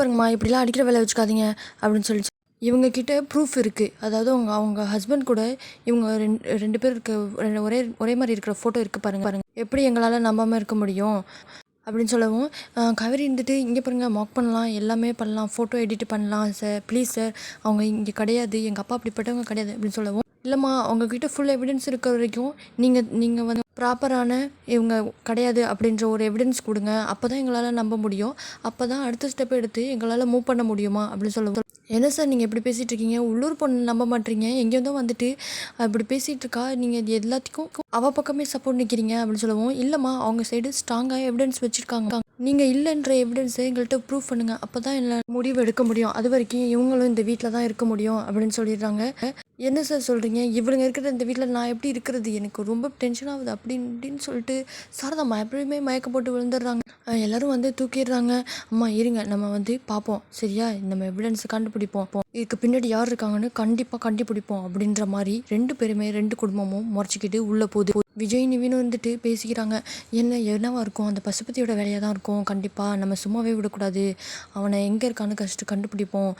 பாருங்கம்மா இப்படிலாம் அடிக்கிற வேலை வச்சுக்காதீங்க அப்படின்னு சொல்லிச்சு. இவங்க கிட்ட ப்ரூஃப் இருக்குது அதாவது அவங்க அவங்க ஹஸ்பண்ட் கூட இவங்க ரெண்டு ரெண்டு பேர் இருக்க ரெண்டு- ஒரே ஒரே மாதிரி இருக்கிற ஃபோட்டோ இருக்குது பாருங்க. பாருங்க. எப்படி எங்களால் நம்பாமல் இருக்க முடியும் அப்படின்னு சொல்லவும் கவரி கவிரி இருந்துட்டு இங்கே பாருங்க மாக் பண்ணலாம் எல்லாமே பண்ணலாம் ஃபோட்டோ எடிட் பண்ணலாம் சார் ப்ளீஸ் சார் அவங்க இங்கே கிடையாது எங்கள் அப்பா அப்படிப்பட்டவங்க கிடையாது அப்படின்னு சொல்லவும் இல்லைம்மா உங்ககிட்ட ஃபுல் எவிடன்ஸ் இருக்கிற வரைக்கும் நீங்கள் நீங்கள் வந்து ப்ராப்பரான இவங்க கிடையாது அப்படின்ற ஒரு எவிடன்ஸ் கொடுங்க. அப்போ தான் எங்களால் நம்ப முடியும். அப்போ தான் அடுத்த ஸ்டெப் எடுத்து எங்களால் மூவ் பண்ண முடியுமா அப்படின்னு சொல்லுவோம் என்ன சார் நீங்கள் எப்படி பேசிகிட்டு இருக்கீங்க? உள்ளூர் பொண்ணு நம்ப மாட்டீங்க. எங்கேருந்தோ வந்துட்டு இப்படி பேசிகிட்டு இருக்கா? நீங்கள் இது எல்லாத்துக்கும் அவள் பக்கமே சப்போர்ட் நிற்கிறீங்க அப்படின்னு சொல்லவும். இல்லைம்மா அவங்க சைடு ஸ்ட்ராங்காக எவிடன்ஸ் வச்சுருக்காங்க. நீங்கள் இல்லைன்ற எவிடன்ஸை எங்கள்கிட்ட ப்ரூவ் பண்ணுங்கள் அப்போ தான் என்ன முடிவு எடுக்க முடியும். அது வரைக்கும் இவங்களும் இந்த வீட்டில் தான் இருக்க முடியும் அப்படின்னு சொல்லிடுறாங்க. என்ன சார் சொல்கிறீங்க இவளுங்க இருக்கிற இந்த வீட்டில் நான் எப்படி இருக்கிறது? எனக்கு ரொம்ப டென்ஷன் ஆகுது அப்படின்னு இப்படின்னு சொல்லிட்டு சாரதா எப்படியுமே மயக்க போட்டு விழுந்துடுறாங்க. எல்லோரும் எல்லாரும் வந்து தூக்கிடுறாங்க. அம்மா இருங்க. நம்ம வந்து பார்ப்போம். சரியா? நம்ம எவிடன்ஸ் கண்டுபிடிப்போம். இதுக்கு பின்னாடி யார் இருக்காங்கன்னு கண்டிப்பாக கண்டுபிடிப்போம் அப்படின்ற மாதிரி ரெண்டு பேருமே ரெண்டு குடும்பமும் முறைச்சிக்கிட்டு உள்ளே போகுது விஜய் நிவின் வந்துட்டு பேசிக்கிறாங்க. என்ன என்னவாக இருக்கும்? அந்த பசுபதியோட வேலையாக தான் இருக்கும். கண்டிப்பாக நம்ம சும்மாவே விடக்கூடாது. அவனை எங்கே இருக்கான்னு கஷ்டம் கண்டுபிடிப்போம்.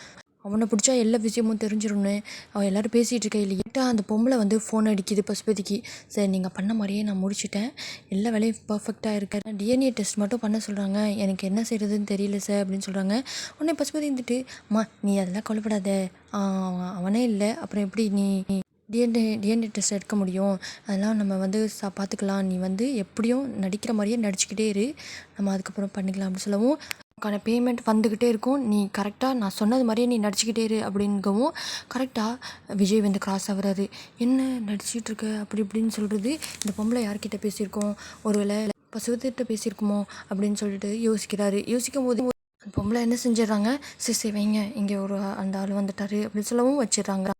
அவனை பிடிச்சா எல்லா விஷயமும் தெரிஞ்சிடும்னு அவன் எல்லோரும் பேசிகிட்டு இருக்க இல்லையா? அந்த பொம்பளை வந்து ஃபோன் அடிக்குது பசுபதிக்கு. சரி நீங்கள் பண்ண மாதிரியே நான் முடிச்சிட்டேன். எல்லா வேலையும் பர்ஃபெக்டாக இருக்கேன். டிஎன்ஏ டெஸ்ட் மட்டும் பண்ண சொல்கிறாங்க எனக்கு என்ன செய்கிறதுன்னு தெரியல சார் அப்படின்னு சொல்கிறாங்க உடனே பசுபதி இருந்துட்டு அம்மா நீ அதெல்லாம் கவலைப்படாத. அவன் அவனே இல்லை. அப்புறம் எப்படி நீ டிஎன்ஏ டிஎன்ஏ டெஸ்ட் எடுக்க முடியும். அதெல்லாம் நம்ம வந்து சா பார்த்துக்கலாம். நீ வந்து எப்படியும் நடிக்கிற மாதிரியே நடிச்சுக்கிட்டே இரு. நம்ம அதுக்கப்புறம் பண்ணிக்கலாம் அப்படின்னு சொல்லவும் அதுக்கான பேமெண்ட் வந்துக்கிட்டே இருக்கும். நீ கரெக்டாக நான் சொன்னது மாதிரியே நீ நடிச்சுக்கிட்டே இரு அப்படிங்கவும் கரெக்டாக விஜய் வந்து கிராஸ் ஆகுறாரு. என்ன நடிச்சிட்டு இருக்க? அப்படி இப்படின்னு சொல்கிறது இந்த பொம்பளை யார்கிட்ட பேசியிருக்கோம்? ஒருவேளை பசுவத்திட்ட பேசியிருக்குமோ? அப்படின்னு சொல்லிட்டு யோசிக்கிறாரு. யோசிக்கும் போது பொம்பளை என்ன செஞ்சிடறாங்க? சரி சரி வைங்க. இங்கே ஒரு அந்த ஆள் வந்துட்டாரு அப்படின்னு சொல்லவும் வச்சிடுறாங்க.